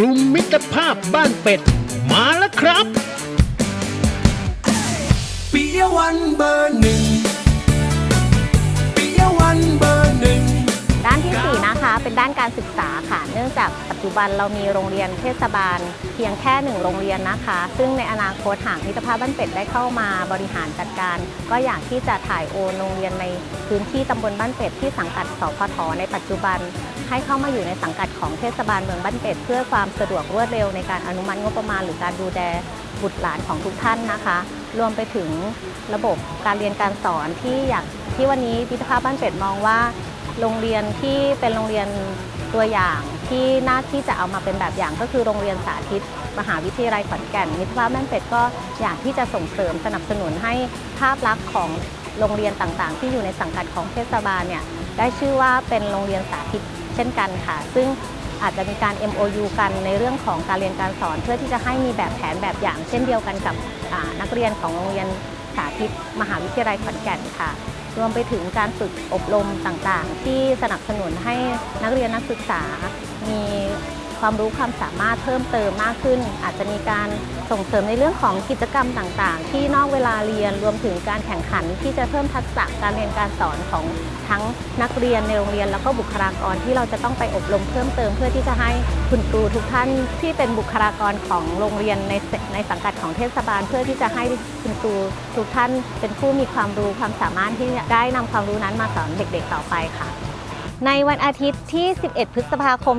กลุ่มมิตรภาพบ้านเป็ด มาแล้วครับปิยวันเบอร์หนึ่งปิยวันเบอร์หนึ่งด้านที่ 4 นะคะ เป็นด้านการศึกษาค่ะเนื่ องจากปัจจุบันเรามีโรงเรียนเทศบาล เพียงแค่หนึ่งโรงเรียนนะคะ ซึ่งในอนาคตหากมิตรภาพบ้านเป็ดได้เข้ามาบริหารจัดการ ก็อยากที่จะถ่ายโอนโรงเรียนในพื้นที่ตำบลบ้านเป็ดที่สังกัดสพทในปัจจุบัน ให้เข้ามาอยู่ในสังกัดของเทศบาลเมืองบ้านเป็ดเพื่อความสะดวกรวดเร็วในการอนุมัติงบประมาณหรือการดูแลบุตรหลานของทุกท่านนะคะ รวมไปถึงระบบการเรียนการสอนที่อยากที่วันนี้มิตรภาพบ้านเป็ดมองว่า โรงเรียนที่เป็นโรงเรียนตัวอย่าง ที่น่าที่จะเอามาเป็นแบบอย่างก็คือโรงเรียนสาธิต มหาวิทยาลัยขอนแก่นมิตรภาพแม่นเป็ดก็อยากที่จะส่งเสริมสนับสนุนให้ภาพลักษณ์ของโรงเรียนต่างๆ ที่อยู่ในสังกัดของเทศบาลเนี่ยได้ชื่อว่าเป็นโรงเรียนสาธิตเช่นกันค่ะ ซึ่งอาจจะมีการ MOU กันในเรื่องของการเรียนการสอน เพื่อที่จะให้มีแบบแผนแบบอย่าง เช่นเดียวกันกับนักเรียนของโรงเรียน สาธิตมหาวิทยาลัยขอนแก่นค่ะ รวมไปถึงการฝึกอบรมต่างๆ ที่สนับสนุนให้นักเรียนนักศึกษามี ความรู้ความสามารถเพิ่มเติมมากขึ้น อาจจะมีการส่งเสริมในเรื่องของกิจกรรมต่างๆ ที่นอกเวลาเรียนรวมถึงการแข่งขันที่จะเพิ่มทักษะการเรียนการสอนของทั้งนักเรียนในโรงเรียน แล้วก็บุคลากรที่เราจะต้องไปอบรมเพิ่มเติม เพื่อที่จะให้คุณครูทุกท่านที่เป็นบุคลากรของโรงเรียนในในสังกัดของเทศบาล เพื่อที่จะให้คุณครูทุกท่านเป็นผู้มีความรู้ความสามารถที่ได้นำความรู้นั้นมาสอนเด็กๆ ต่อไปค่ะ ในวันอาทิตย์ที่ 11 พฤษภาคม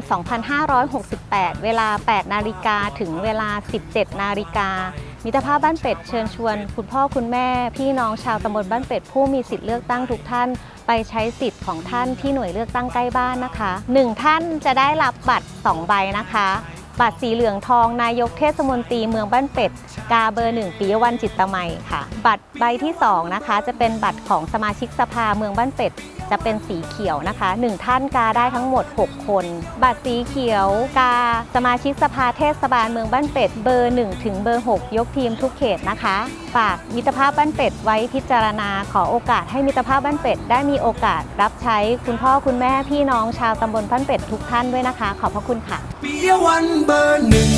2568 เวลา 8 นาฬิกาถึงเวลา 17 นาฬิกา มิตรภาพบ้านเป็ดเชิญชวน คุณพ่อคุณแม่ พี่น้องชาวตำบลบ้านเป็ดผู้มีสิทธิ์เลือกตั้งทุกท่าน ไปใช้สิทธิ์ของท่านที่หน่วยเลือกตั้งใกล้บ้านนะคะ 1 ท่านจะได้รับบัตร 2 ใบนะคะ บัตรสีเหลืองทองนายกเทศมนตรีเมืองบ้านเป็ด กาเบอร์หนึ่งปิยวันจิตตมัยค่ะ บัตรใบที่2นะคะจะเป็นบัตรของสมาชิกสภาเมืองบ้านเป็ด จะเป็นสีเขียวนะคะ 1 ท่านกาได้ทั้งหมด 6 คน บัตรสีเขียวกาสมาชิกสภาเทศบาลเมืองบ้านเป็ดเบอร์1ถึงเบอร์ 6 ยกทีมทุกเขตนะคะฝากมิตรภาพบ้านเป็ดไว้พิจารณาขอโอกาสให้มิตรภาพบ้านเป็ดได้มีโอกาสรับใช้คุณพ่อคุณแม่พี่น้องชาวตำบลบ้านเป็ดทุกท่านด้วยนะคะ ขอบพระคุณค่ะ ปียวันเบอร์หนึ่ง